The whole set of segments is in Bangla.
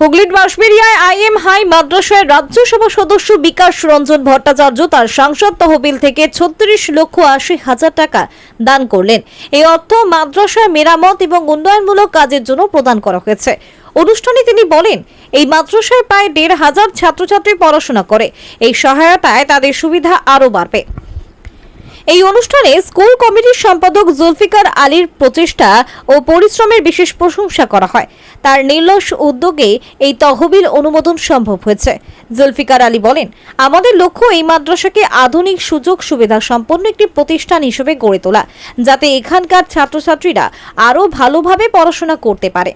হুগলির বাঁশবেরিয়ায় আইএম হাই মাদ্রাসায় রাজ্যসভা সদস্য বিকাশ রঞ্জন ভট্টাচার্য তার সাংসদ তহবিল থেকে ছত্রিশ লক্ষ আশি হাজার টাকা দান করলেন। এই অর্থ মাদ্রাসায় মেরামত এবং উন্নয়নমূলক কাজের জন্য প্রদান করা হয়েছে। অনুষ্ঠানে তিনি বলেন, এই মাদ্রাসায় প্রায় দেড় হাজার ছাত্রছাত্রী পড়াশোনা করে। এই সহায়তায় তাদের সুবিধা আরও বাড়বে। এই অনুষ্ঠানে স্কুল কমিটির সম্পাদক জুলফিকার আলীর প্রচেষ্টা ও পরিশ্রমের বিশেষ প্রশংসা করা হয়। তার নির্লস উদ্যোগে এই তহবিল অনুমোদন সম্ভব হয়েছে। জুলফিকার আলী বলেন, আমাদের লক্ষ্য এই মাদ্রাসাকে আধুনিক সুযোগ সুবিধা সম্পন্ন একটি প্রতিষ্ঠান হিসেবে গড়ে তোলা, যাতে এখানকার ছাত্রছাত্রীরা আরও ভালোভাবে পড়াশোনা করতে পারে।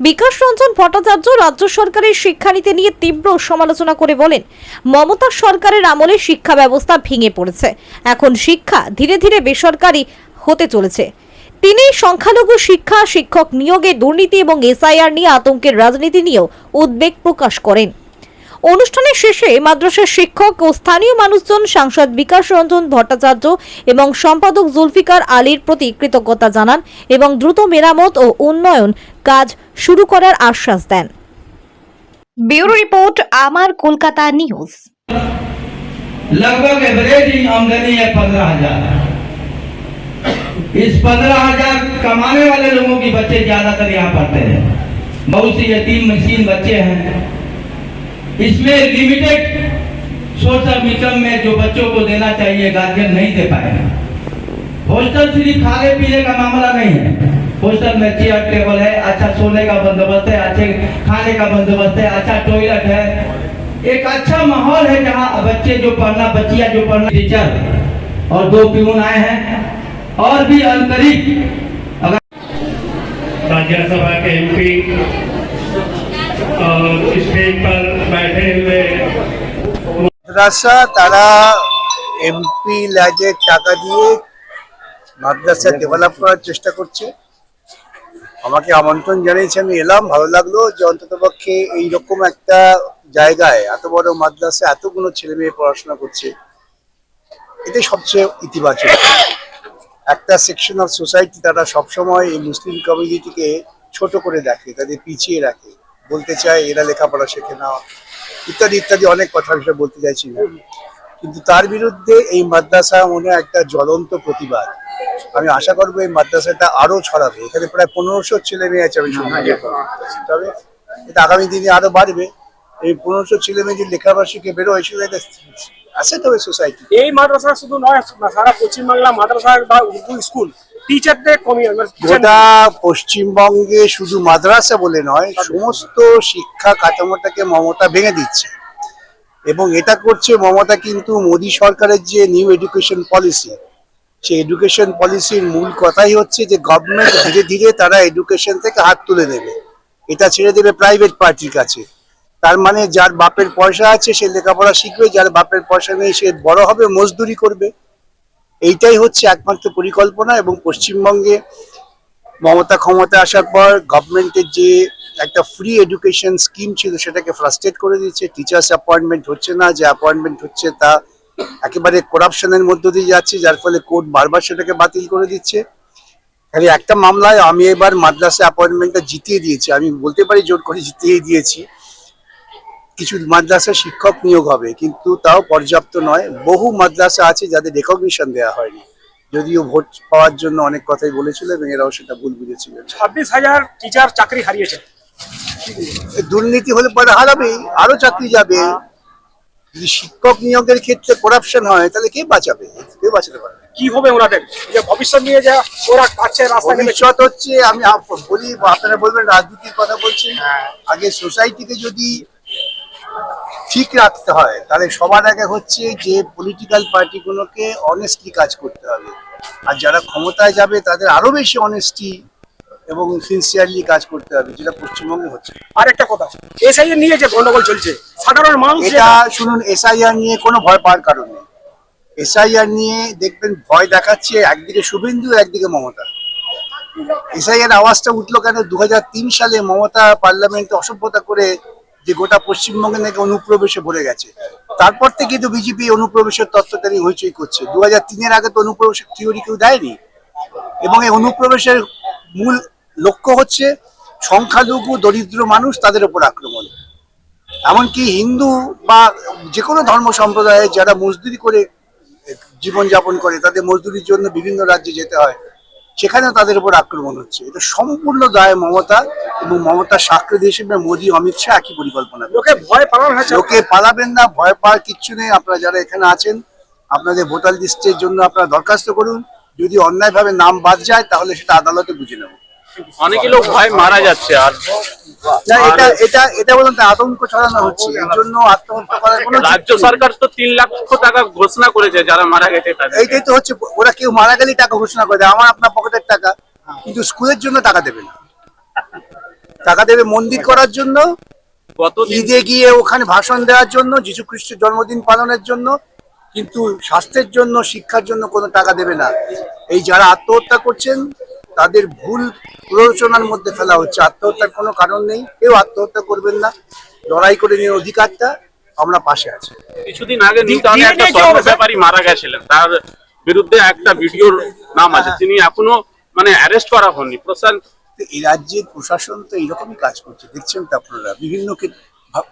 বিকাশ রঞ্জন ভট্টাচার্য রাজ্য সরকারের শিক্ষানীতি নিয়ে তীব্র সমালোচনা করে বলেন, মমতা সরকারের আমলে শিক্ষা ব্যবস্থা ভেঙে পড়েছে। এখন শিক্ষা ধীরে ধীরে বেসরকারি হতে চলেছে। তিনি সংখ্যালঘু শিক্ষা শিক্ষক নিয়োগে দুর্নীতি এবং এসআইআর নিয়ে আতঙ্কের রাজনীতি নিয়েও উদ্বেগ প্রকাশ করেন। অনুষ্ঠানের শেষে মাদ্রাসার শিক্ষক ও স্থানীয় মানুষজন সাংসদ বিকাশ রঞ্জন ভট্টাচার্য এবং সম্পাদক জুলফিকার আলীর প্রতি কৃতজ্ঞতা জানান এবং দ্রুত মেরামত ও উন্নয়ন কাজ শুরু করার আশ্বাস দেন ব্যুরো রিপোর্ট আমার কলকাতা নিউজ लगभग एवरेज आमदनी है पंद्रह हजार इस पंद्रह हजार कमाने वाले लोगों की बच्चे ज्यादातर यहाँ पढ़ते हैं बहुत सी यतीम मशीन बच्चे हैं इसमें लिमिटेड सोर्स ऑफ़ इनकम में जो बच्चों को देना चाहिए गार्जियन नहीं दे पाएगा हॉस्टल सिर्फ़ खाने पीने का मामला नहीं है। हॉस्टल में चेयर टेबल है अच्छा सोने का बंदोबस्त है, अच्छे खाने का बंदोबस्त है अच्छा टॉयलेट है। एक अच्छा माहौल है जहाँ बच्चे जो पढ़ना, बच्चिया जो पढ़ना टीचर और दो प्यून आए हैं, और भी अंतरिक अगर राज्यसभा के एमपी स्टेज पर बैठे हुए মাদ্রাসা তারা এমপি ল্যাজের টাকা দিয়ে মাদ্রাসা ডেভেলপ করার চেষ্টা করছে আমাকে আমন্ত্রণ জানিয়েছে আমি এলাম ভালো লাগলো যে অন্তত পক্ষে এইরকম একটা জায়গায় এত বড় মাদ্রাসা এতগুলো ছেলে মেয়ে পড়াশোনা করছে এতে সবচেয়ে ইতিবাচক একটা সেকশন অফ সোসাইটি তারা সবসময় এই মুসলিম কমিউনিটিকে ছোট করে দেখে তাদের পিছিয়ে রাখে বলতে চায় এরা লেখাপড়া শেখে না ইত্যাদি ইত্যাদি অনেক কথা বিষয় বলতে চাইছি কিন্তু তার বিরুদ্ধে এই মাদ্রাসা মনে হয় একটা জ্বলন্ত প্রতিবাদ। আমি আশা করব এই মাদ্রাসাটা আরও ছড়াবে। এখানে প্রায় পনেরোশো ছেলে মেয়ে আছে আমি তবে এটা আগামী দিনে আরও বাড়বে। এই পনেরোশো ছেলে মেয়ে যে লেখাপড়া শিখে বেরোয় সেটা আছে তো সোসাইটি এই মাদ্রাসা শুধু নয় সারা পশ্চিমবাংলা মাদ্রাসা বা উর্দু স্কুল টিচারদের কমিয়ে গোটা পশ্চিমবঙ্গে শুধু মাদ্রাসা বলে নয়, সমস্ত শিক্ষা কাঠামোটাকে মমতা ভেঙে দিচ্ছে। এবং এটা করছে মমতা কিন্তু মোদী সরকারের যে নিউ এডুকেশন পলিসি সেই এডুকেশন পলিসির মূল কথাই হচ্ছে যে গভর্নমেন্ট ধীরে ধীরে তারা এডুকেশন থেকে হাত তুলে নেবে এটা ছেড়ে দেবে প্রাইভেট পার্টির কাছে। তার মানে যার বাপের পয়সা আছে, সে লেখাপড়া শিখবে, যার বাপের পয়সা নেই, সে বড় হবে, মজদুরি করবে। এইটাই হচ্ছে একমাত্র পরিকল্পনা এবং পশ্চিমবঙ্গে মমতা, ক্ষমতা আসার পর গভর্নমেন্টের যে একটা ফ্রি এডুকেশন স্কিম ছিল সেটাকে ফ্রাস্ট্রেট করে দিচ্ছে টিচার্স অ্যাপয়েন্টমেন্ট হচ্ছে না, যে অ্যাপয়েন্টমেন্ট হচ্ছে তা একেবারে করাপশনের মধ্য দিয়ে যাচ্ছে, যার ফলে কোর্ট বারবার সেটাকে বাতিল করে দিচ্ছে। খালি একটা মামলায় আমি এবার মাদ্রাসা অ্যাপয়েন্টমেন্টটা জিতিয়ে দিয়েছি। আমি বলতে পারি জোর করে জিতিয়ে দিয়েছি। কিছু মাদ্রাসা শিক্ষক নিয়োগ হবে কিন্তু তাও পর্যাপ্ত নয়। বহু মাদ্রাসা আছে যাদের রেকগনিশন দেওয়া হয়নি। যদিও ভোট পাওয়ার জন্য অনেক কথাই বলেছিল এবং এরাও সেটা ভুল বুঝেছিল। ছাব্বিশ হাজার টিচার চাকরি হারিয়েছে। দুর্নীতি হলে পরে হারাবেই আরও চাকরি যাবে। যদি শিক্ষক নিয়োগের ক্ষেত্রে করাপশন হয় তাহলে কে বাঁচাবে? কেউ বাঁচাতে পারবে। কি হবে ওনাদের? যে ভবিষ্যৎ নিয়ে যা ওরা রাস্তা ভবিষ্যৎ হচ্ছে আমি বলি আপনারা বলবেন রাজনীতির কথা বলছি আগে সোসাইটিকে যদি ঠিক রাখতে হয়। তাহলে সবার আগে হচ্ছে যে পলিটিক্যাল পার্টিগুলোকে অনেস্টলি কাজ করতে হবে। আর যারা ক্ষমতায় যাবে তাদের আরও বেশি অনেস্টি এবং সিনসিয়ারলি কাজ করতে হবে যেটা পশ্চিমবঙ্গে হচ্ছে। আর একটা কথা এসআইএ নিয়ে যে গন্ডগোল চলছে সাধারণ মানুষ এটা শুনুন এসআইআর নিয়ে কোনো ভয় পাওয়ার কারণ নেই। এসআইআর নিয়ে দেখবেন ভয় দেখাচ্ছে একদিকে শুভেন্দু একদিকে মমতা। এসআইআর আওয়াজটা উঠল কেন? দু হাজার তিন সালে মমতা পার্লামেন্টে অসভ্যতা করে যে গোটা পশ্চিমবঙ্গে নাকি অনুপ্রবেশে ভরে গেছে। তারপর থেকে তো বিজেপি অনুপ্রবেশের তত্ত্বটারি হইচই করছে। দু হাজার তিনের আগে তো অনুপ্রবেশের থিওরি কেউ দেয়নি। এবং এই অনুপ্রবেশের মূল লক্ষ্য হচ্ছে সংখ্যালঘু, দরিদ্র মানুষ তাদের উপর আক্রমণ। এমনকি হিন্দু বা যে কোনো ধর্ম সম্প্রদায়ে যারা মজদুরি করে জীবনযাপন করে, তাদের মজদুরির জন্য বিভিন্ন রাজ্যে যেতে হয়। সেখানে তাদের উপর আক্রমণ হচ্ছে। এটা সম্পূর্ণ দায় মমতা এবং মমতার সাক্ষী হিসেবে মোদী অমিত শাহ একই পরিকল্পনা। লোকে ভয় পালন হয়েছে লোকে পালাবেন না ভয় পাওয়ার কিচ্ছু নেই। আপনারা যারা এখানে আছেন আপনাদের ভোটার লিস্টের জন্য আপনারা দরখাস্ত করুন। যদি অন্যায়ভাবে নাম বাদ যায় তাহলে সেটা আদালতে বুঝে নেব। অনেকে লোক ভয় মারা যাচ্ছে আর না, এটা এটা এটা বলুন আতঙ্ক ছড়ানো হচ্ছে। এর জন্য আত্মহত্যা করার কোনো রাজ্য সরকার তো তিন লক্ষ টাকা ঘোষণা করেছে যারা মারা গেছে তাদের। এইটাই তো হচ্ছে ওরা কেউ মারা গেলেই টাকা ঘোষণা করে দেয়। আমার আপনার পকেটের টাকা। কিন্তু স্কুলের জন্য টাকা দেবে না। টাকা দেবে মন্দির করার জন্য ঈদে গিয়ে ওখানে ভাষণ দেওয়ার জন্য যীশু খ্রিস্টের জন্মদিন পালনের জন্য কিন্তু স্বাস্থ্যের জন্য শিক্ষার জন্য কোনো টাকা দেবে না। এই যারা আত্মহত্যা করছেন তাদের ভুল প্ররোচনার মধ্যে ফেলা হচ্ছে। আত্মহত্যার কোনো কারণ নেই। কেউ আত্মহত্যা করবেন না। লড়াই করে নিয়ে অধিকারটা। আমরা পাশে আছি। কিছুদিন আগে একটা ব্যাপারী মারা গেছিলেন। তার বিরুদ্ধে একটা ভিডিওর নাম আছে। তিনি এখনও মানে অ্যারেস্ট করা হননি। প্রশান্ত এই রাজ্যের প্রশাসন তো এইরকমই কাজ করছে। দেখছেন তো আপনারা। বিভিন্ন ক্ষেত্রে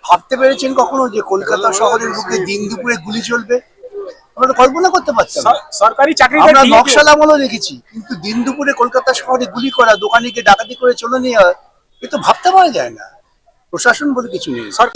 ভাবতে পেরেছেন কখনো যে কলকাতা শহরের বুকে দিন দুপুরে গুলি চলবে? আমরা কল্পনা করতে না। সরকারি চাকরি আমরা নকশাল আমলও দেখেছি কিন্তু দিন দুপুরে কলকাতা শহরে গুলি করা দোকানিকে ডাকাতি করে চলে নেওয়া এ তো ভাবতে পারা যায় না। প্রশাসন বলে কিছু নেই। সর-